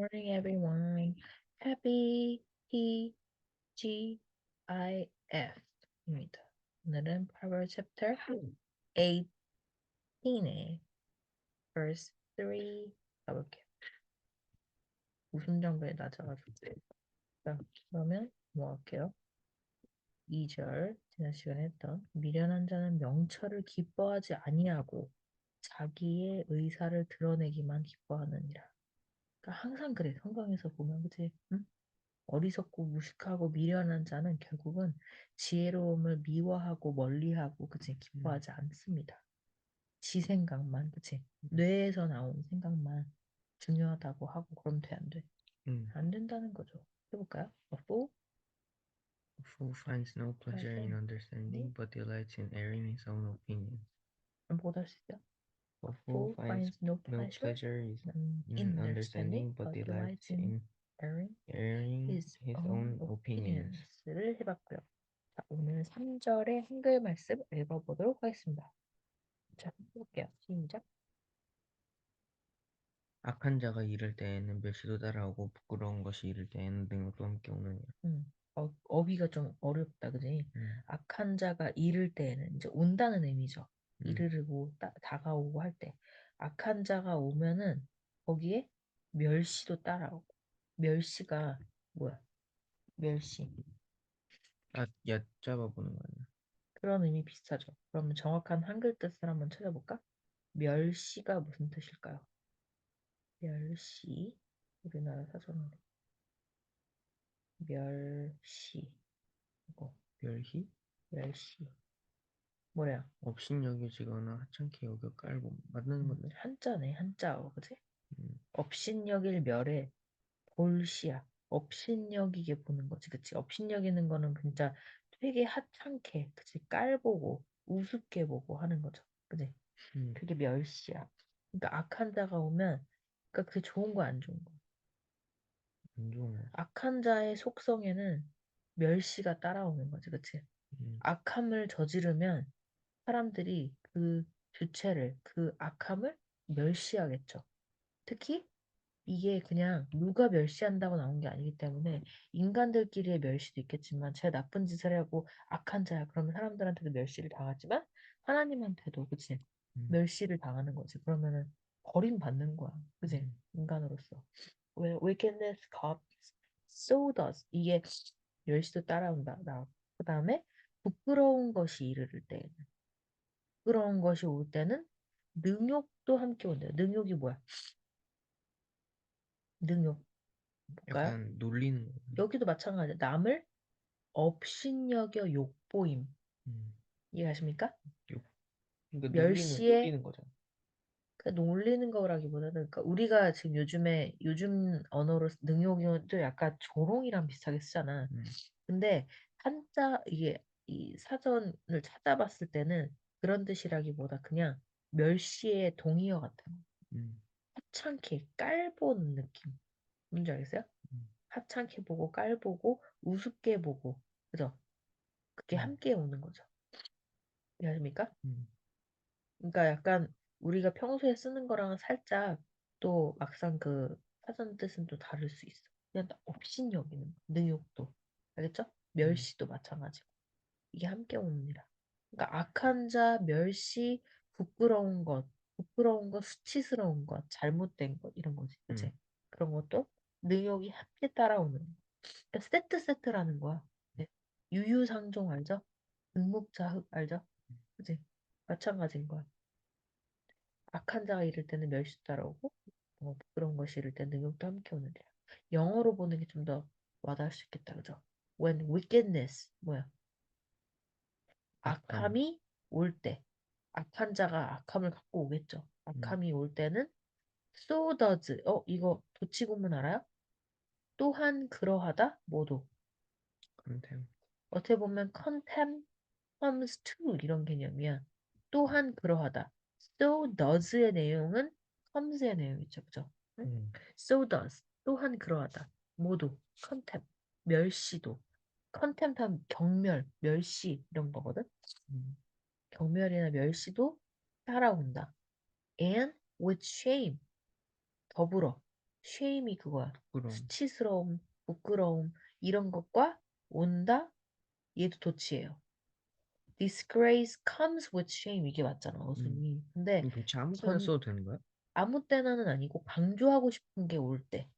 morning, everyone. Happy T G I F입니다. 오늘은 Proverbs chapter 18의 verse 3 가볼게요. 웃음 정도에 낮아가지고. 자, 그러면 뭐 할게요? 2절 지난 시간에 했던 미련한 자는 명철을 기뻐하지 아니하고 자기의 의사를 드러내기만 기뻐하느니라. 그러니까 항상 그래. 성경에서 보면 그치? 응? 어리석고 무식하고 미련한 자는 결국은 지혜로움을 미워하고 멀리하고 그치? 기뻐하지 않습니다. 지 생각만 그치? 뇌에서 나온 생각만 중요하다고 하고 그럼 돼 안 돼? 음. 안 된다는 거죠. 해볼까요? A fool A fool finds no pleasure in understanding, but delights in airing his own opinions. 뭐다 수 있어요? A Fool finds no pleasure is in in understanding, but delights in in airing his own opinions. opinions를 해봤고요. 자, 오늘 3절의 한글 말씀 읽어보도록 하겠습니다. 자, 해볼게요. 시작. 악한 자가 이를 때에는 멸시도 따라오고 부끄러운 것이 이를 때에는 능력도 함께 오느니라. 음, 어, 어휘가 좀 어렵다, 그지? 음. 악한 자가 이를 때에는 이제 온다는 의미죠. 음. 이르르고 따, 다가오고 할 때. 악한 자가 오면은 거기에 멸시도 따라오고. 멸시가 뭐야? 멸시. 아, 얕잡아 보는 거 아니야? 그런 의미 비슷하죠. 그러면 정확한 한글 뜻을 한번 찾아볼까? 멸시가 무슨 뜻일까요? 멸시. 우리나라 사전으로. 멸시. 이거, 멸희? 멸시. 뭐래요? 업신여겨지거나 하찮게 여겨 깔고 맞는 음, 건데? 한자네, 한자어, 그지? 음. 업신여길 멸에 볼시야. 업신여기게 보는 거지, 그치? 업신여기는 거는 진짜 되게 하찮게, 그치? 깔보고, 우습게 보고 하는 거죠, 그치? 음. 그게 멸시야. 그러니까 악한 자가 오면, 그러니까 그게 좋은 거 안 좋은 거. 안 좋은 거. 악한 자의 속성에는 멸시가 따라오는 거지, 그치? 음. 악함을 저지르면 사람들이 그 주체를, 그 악함을 멸시하겠죠. 특히 이게 그냥 누가 멸시한다고 나온 게 아니기 때문에 인간들끼리의 멸시도 있겠지만 제가 나쁜 짓을 하고 악한 자야 그러면 사람들한테도 멸시를 당하지만 하나님한테도 그치? 음. 멸시를 당하는 거지. 그러면은 버림받는 거야. 그치? 음. 인간으로서. When wickedness comes so does. 이게 멸시도 따라온다. 그 다음에 부끄러운 것이 이르를 때에는 부끄러운 것이 올 때는 능욕도 함께 온대요 능욕이 뭐야 능욕 볼까요? 약간 놀리는 거. 여기도 마찬가지야. 남을 업신여겨 욕보임. 음. 이해가십니까? 그러니까 멸시에- 놀리는, 거잖아. 그 놀리는 거라기보다는 그러니까 우리가 지금 요즘에 요즘 언어로 쓰- 능욕도 약간 조롱이랑 비슷하게 쓰잖아. 음. 근데 한자 이게 이 사전을 찾아봤을 때는 그런 뜻이라기보다 그냥 멸시의 동의어 같은 거. 음. 하찮게 깔보는 느낌. 뭔지 알겠어요? 음. 하찮게 보고 깔보고 우습게 보고 그죠? 그게 음. 함께 오는 거죠. 이해하십니까? 음. 그러니까 약간 우리가 평소에 쓰는 거랑은 살짝 또 막상 그 사전 뜻은 또 다를 수 있어. 그냥 딱 업신 여기는 거, 능욕도 알겠죠? 멸시도 마찬가지고 이게 함께 오는 일이야. 그러니까 악한 자, 멸시, 부끄러운 것, 부끄러운 것, 수치스러운 것, 잘못된 것 이런 거지, 그치? 음. 그런 것도 능욕이 함께 따라오는 거. 그러니까 세트 세트라는 거야. 네. 유유상종 알죠? 은목자흑 알죠? 그치? 마찬가지인 거야. 악한 자가 이를 때는 멸시 따라오고 어, 부끄러운 것이 이를 때는 능욕도 함께 오느니라. 영어로 보는 게 좀 더 와닿을 수 있겠다, 그죠? When wickedness 뭐야? 악함. 악함이 올 때, 악한 자가 악함을 갖고 오겠죠. 악함이 올 때는 so does. 어, 이거 도치구문 알아요? 또한 그러하다 모두. 컨템. 어떻게 보면 contempt comes to 이런 개념이야. 또한 그러하다. so does의 내용은 comes의 내용이죠, 그죠? 응? 음. so does 또한 그러하다. 모두 contempt 멸시도 contempt 하면 경멸, 멸시 이런 거거든. 음. 경멸이나 멸시도 따라온다. And with shame 더불어 shame이 그거야. 부끄러움. 수치스러움, 부끄러움 이런 것과 온다. 얘도 도치예요. disgrace comes with shame 이게 맞잖아 어순이. 근데 도대체 아무거나 전- 써도 되는 거야? 아무 때나는 아니고 강조하고 싶은 게 올 때.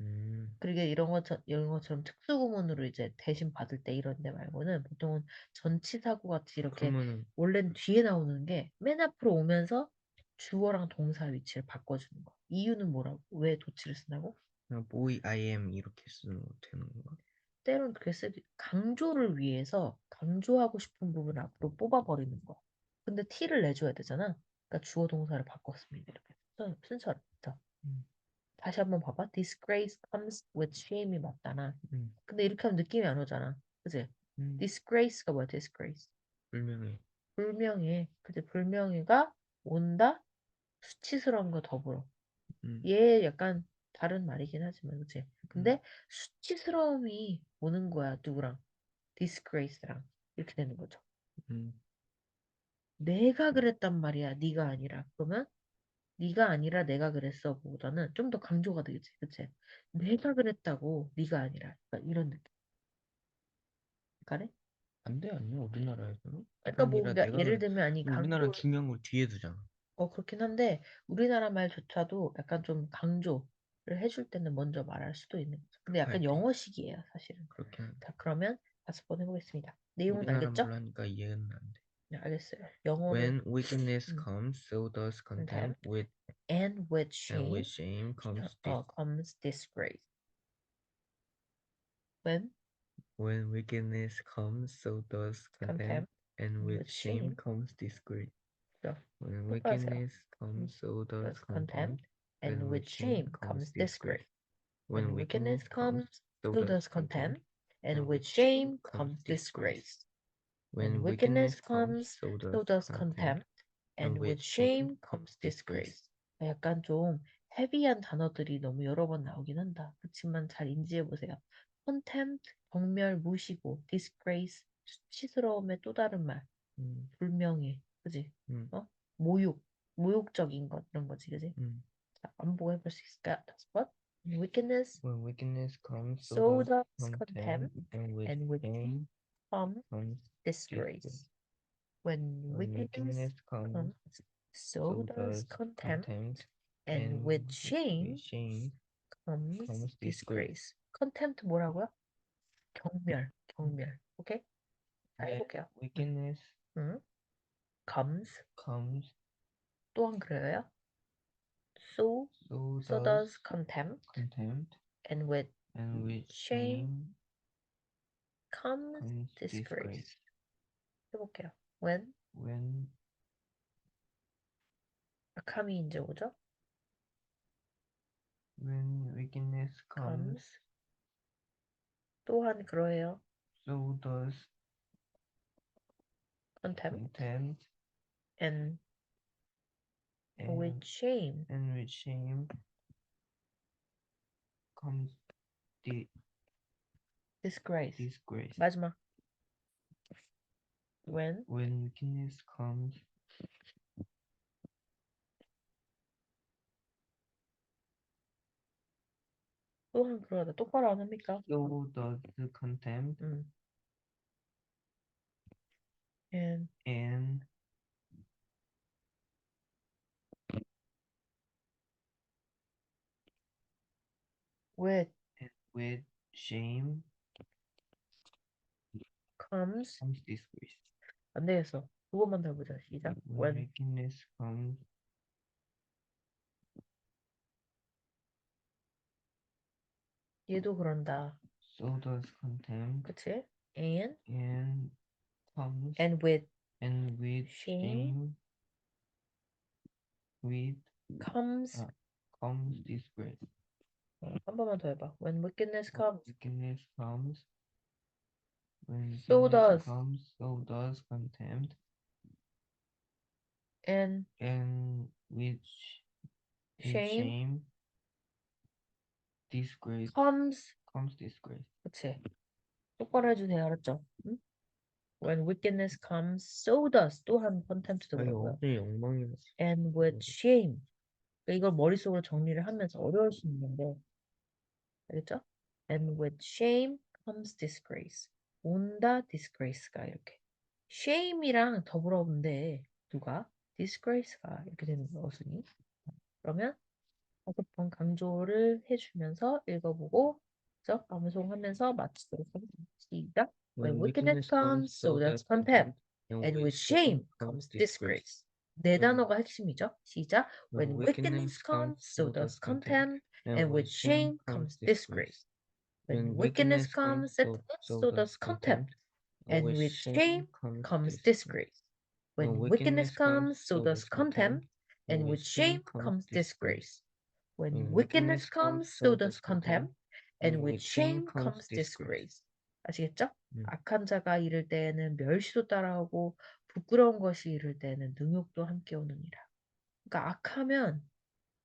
음, 그리고 이런 것처럼 이런 것처럼 특수구문으로 이제 대신 받을 때 이런 데 말고는 보통은 전치사고 같이 이렇게 그러면은 원래는 뒤에 나오는 게 맨 앞으로 오면서 주어랑 동사 위치를 바꿔주는 거. 이유는 뭐라고? 왜 도치를 쓴다고? 그냥 boy I am 이렇게 쓰는 거 되는 건가? 때로는 그게 쓰 강조를 위해서 강조하고 싶은 부분 앞으로 뽑아버리는 거. 근데 티를 내줘야 되잖아. 그러니까 주어 동사를 바꿨습니다. 이렇게 순- 순서를. 자, 음. 다시 한번 봐봐. disgrace comes with shame이 맞잖아. 음, 근데 이렇게 하면 느낌이 안 오잖아. 그지? 음, disgrace가 뭐야? disgrace. 불명예. 불명예. 그지? 불명예가 온다. 수치스러운 거 더불어. 음, 얘 약간 다른 말이긴 하지만 그치? 근데 수치스러움이 오는 거야 누구랑? disgrace랑 이렇게 되는 거죠. 음, 내가 그랬단 말이야 네가 아니라 그러면 네가 아니라 내가 그랬어 보다는 좀 더 강조가 되겠지 그치? 내가 그랬다고 네가 아니라 그러니까 이런 느낌 그래? 안돼 아니야 우리나라에서는? 그러니까 뭐 아니라 우리가 내가 예를. 들면 아니 강조 중요한 걸 뒤에 두잖아. 어 그렇긴 한데 우리나라 말조차도 약간 좀 강조를 해줄 때는 먼저 말할 수도 있는 거죠. 근데 약간 알지. 영어식이에요 사실은. 그렇게. 자, 그러면 다섯 번 해보겠습니다. 내용은 우리나라 알겠죠? 말로 하니까 이해는 안 돼. 네, 알겠어요. 영어로 When wickedness 음. comes, so does contempt. With and with and shame with shame comes uh, dis- comes disgrace. When When wickedness comes, so does contempt. contempt And with with shame shame comes disgrace. 자, When 똑바로 하세요. wickedness comes, so does does contempt contempt. and and with shame comes disgrace. When wickedness comes, so so does contempt and with shame comes disgrace. When wickedness comes, so does contempt and with shame comes disgrace. 아, 약간 좀 헤비한 단어들이 너무 여러 번 나오긴 한다. 그렇지만 잘 인지해 보세요. contempt 경멸 무시고 disgrace 수치스러움의 또 다른 말 음, 불명예 그지? 음, 어? 모욕 모욕적인 것 이런 거지 그지? 음. 자, 반복해 볼 수 있을까? 다섯 번. wickedness When wickedness comes, so does contempt and with shame comes comes disgrace. disgrace. When When wickedness wickedness comes, comes, so so does does contempt, contempt. and with shame shame comes comes disgrace. contempt 뭐라고요? 경멸, 경멸. 오케이? 자, When 해볼게요. wickedness 응? comes comes, 또한 그래요. So, so so does does contempt, contempt. and with And with shame shame comes comes disgrace. disgrace. 해볼게요. When When com이 이제 오죠? when wickedness comes, comes 또한 그러해요. so does contempt contempt. and And with shame and with shame comes di- disgrace. disgrace. 마지막. When When wickedness comes, 또한 그러다 똑바로 안 합니까? so does the contempt. 음. And And with with shame comes comes disgrace. 안 되겠어. 두 번만 더 해보자. 시작. When When wickedness comes, 얘도 그런다. so does contempt. 그치? And And comes and with and with shame shame, with comes 아. comes disgrace. 어, 한 번만 더 해봐. When wickedness comes Wickedness comes. When So wickedness does. comes, so does contempt. and And with sh- with shame shame, disgrace comes comes disgrace. 그치? 똑바로 해주세요. 알았죠? 응? When wickedness comes, so does 또한 contempt도 아니 그러고요. 어제 엉망이었어. And with 음. shame 그러니까 이걸 머릿속으로 정리를 하면서 어려울 수 있는데 알겠죠? And with shame comes disgrace. 온다 disgrace가 이렇게. shame이랑 더불어 본데 누가? disgrace가 이렇게 되는 거야, 어순이. 그러면 다섯 번 강조를 해주면서 읽어보고 그죠? 암송하면서 마치도록 하겠습니다. 시작. When wickedness comes, so does contempt. And with shame comes disgrace. 네 단어가 핵심이죠. 시작. When wickedness comes, so does contempt. And with shame comes disgrace. When wickedness comes, so does contempt. And with shame comes disgrace. When wickedness comes, so does contempt. And with shame comes disgrace. When wickedness comes, so does contempt. And with shame comes disgrace. 아시겠죠? 음. 악한 자가 이를 때에는 멸시도 따라오고 부끄러운 것이 이를 때에는 능욕도 함께 오느니라. 그러니까 악하면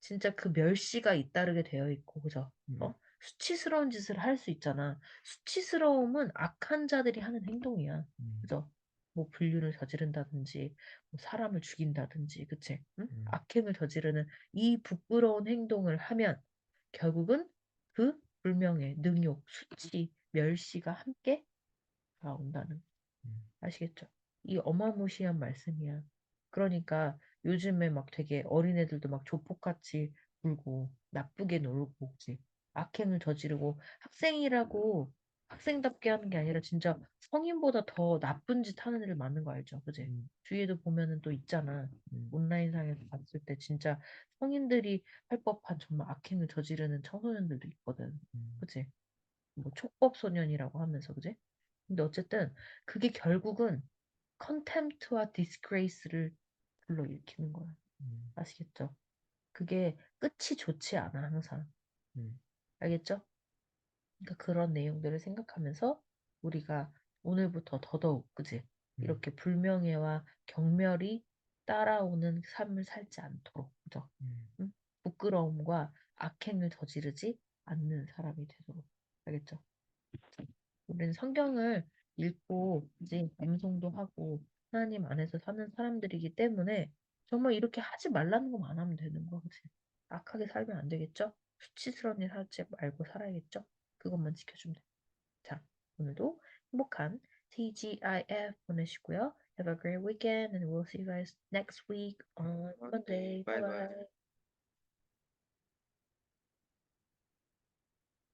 진짜 그 멸시가 잇따르게 되어 있고, 그죠? 음. 어? 수치스러운 짓을 할 수 있잖아. 수치스러움은 악한 자들이 하는 행동이야. 음. 그죠? 뭐 불륜을 저지른다든지, 뭐 사람을 죽인다든지, 그치? 응? 음. 악행을 저지르는 이 부끄러운 행동을 하면 결국은 그 불명예, 능욕, 수치, 멸시가 함께 다가온다는 음. 아시겠죠? 이 어마무시한 말씀이야. 그러니까 요즘에 막 되게 어린애들도 막 조폭같이 굴고 나쁘게 놀고 그지 악행을 저지르고 학생이라고 학생답게 하는 게 아니라 진짜 성인보다 더 나쁜 짓 하는 애들 많은 거 알죠? 그지? 음. 주위에도 보면은 또 있잖아. 음. 온라인상에서 봤을 때 진짜 성인들이 할 법한 정말 악행을 저지르는 청소년들도 있거든. 음. 그치? 뭐 촉법 소년이라고 하면서 그지? 근데 어쨌든 그게 결국은 contempt와 disgrace를 불러일으키는 거야. 음. 아시겠죠? 그게 끝이 좋지 않아 항상. 음. 알겠죠? 그러니까 그런 내용들을 생각하면서 우리가 오늘부터 더더욱 그지? 음. 이렇게 불명예와 경멸이 따라오는 삶을 살지 않도록 그죠? 음. 부끄러움과 악행을 저지르지 않는 사람이 되도록 알겠죠? 우리는 성경을 읽고 이제 암송도 하고 하나님 안에서 사는 사람들이기 때문에 정말 이렇게 하지 말라는 것만 안 하면 되는 거 그치? 악하게 살면 안 되겠죠? 수치스러운 일 하지 말고 살아야겠죠? 그것만 지켜주면 돼. 자, 오늘도 행복한 TGIF 보내시고요. Have a great weekend and we'll see you guys next week on Monday. Bye bye.